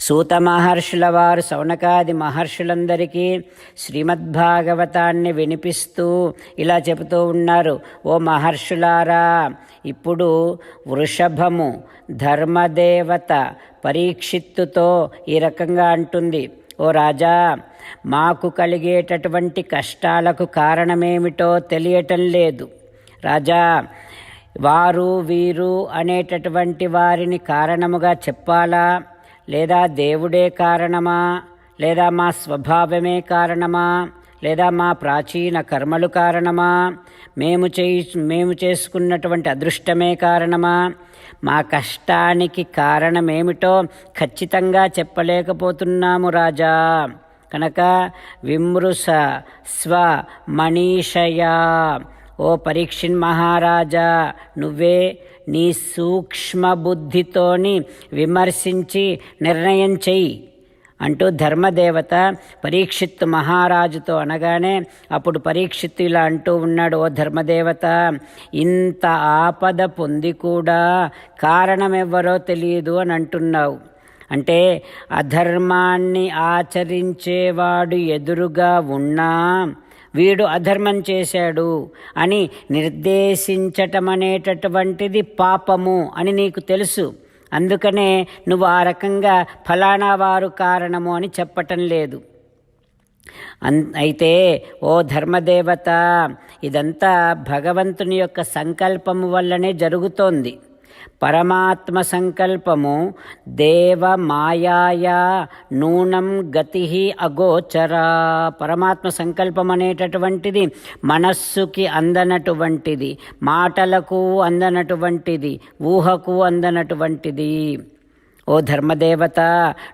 సూత మహర్షుల వారు సౌనకాది మహర్షులందరికీ శ్రీమద్భాగవతాన్ని వినిపిస్తూ ఇలా చెబుతూ ఉన్నారు ఓ మహర్షులారా ఇప్పుడు వృషభము ధర్మదేవత పరీక్షిత్తుతో ఈ రకంగా అంటుంది. ఓ రాజా మాకు కలిగేటటువంటి కష్టాలకు కారణమేమిటో తెలియటం లేదు. రాజా వారు వీరు అనేటటువంటి వారిని కారణముగా చెప్పాలా? లేదా దేవుడే కారణమా? లేదా మా స్వభావమే కారణమా? లేదా మా ప్రాచీన కర్మలు కారణమా? మేము చేయి మేము చేసుకున్నటువంటి అదృష్టమే కారణమా? మా కష్టానికి కారణమేమిటో ఖచ్చితంగా చెప్పలేకపోతున్నాము రాజా. కనుక విమృశ స్వ మనీషయా. ఓ పరీక్షిన్ మహారాజా నువ్వే నీ సూక్ష్మ బుద్ధితోని విమర్శించి నిర్ణయం చెయ్యి అంటూ ధర్మదేవత పరీక్షిత్తు మహారాజుతో అనగానే అప్పుడు పరీక్షిత్తు ఇలా అంటూ ఉన్నాడు ఓ ధర్మదేవత ఇంత ఆపద పొంది కూడా కారణమెవ్వరో తెలియదు అని అంటున్నావు. అంటే అధర్మాన్ని ఆచరించేవాడు ఎదురుగా ఉన్నా వీడు అధర్మం చేశాడు అని నిర్దేశించటం అనేటటువంటిది పాపము అని నీకు తెలుసు. అందుకనే నువ్వు ఆ రకంగా ఫలానా వారు కారణము అని చెప్పటం లేదు. అన్ అయితే ఓ ధర్మదేవత ఇదంతా భగవంతుని యొక్క సంకల్పము వల్లనే జరుగుతోంది. పరమాత్మ సంకల్పము దేవ మాయాయా నూనం గతి అగోచర. పరమాత్మ సంకల్పం అనేటటువంటిది మనస్సుకి అందనటువంటిది మాటలకు అందనటువంటిది ఊహకు అందనటువంటిది. ఓ ధర్మదేవత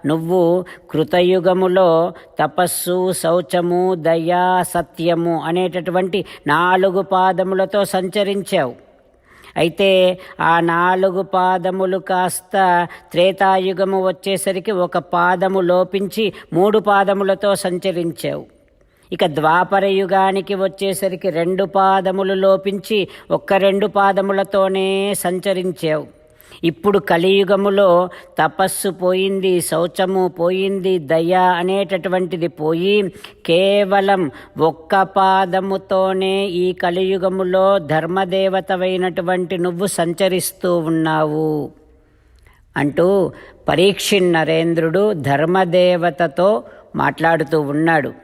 నువ్వు కృతయుగములో తపస్సు శౌచము దయా సత్యము అనేటటువంటి నాలుగు పాదములతో సంచరించావు. అయితే ఆ నాలుగు పాదములు కాస్త త్రేతాయుగము వచ్చేసరికి ఒక పాదము లోపించి మూడు పాదములతో సంచరించావు. ఇక ద్వాపర యుగానికి వచ్చేసరికి రెండు పాదములు లోపించి ఒక్క రెండు పాదములతోనే సంచరించావు. ఇప్పుడు కలియుగములో తపస్సు పోయింది శౌచము పోయింది దయ అనేటటువంటిది పోయి కేవలం ఒక్క పాదముతోనే ఈ కలియుగములో ధర్మదేవతవైనటువంటి నువ్వు సంచరిస్తూ ఉన్నావు. అంటూ పరీక్షిన్ నరేంద్రుడు ధర్మదేవతతో మాట్లాడుతూ ఉన్నాడు.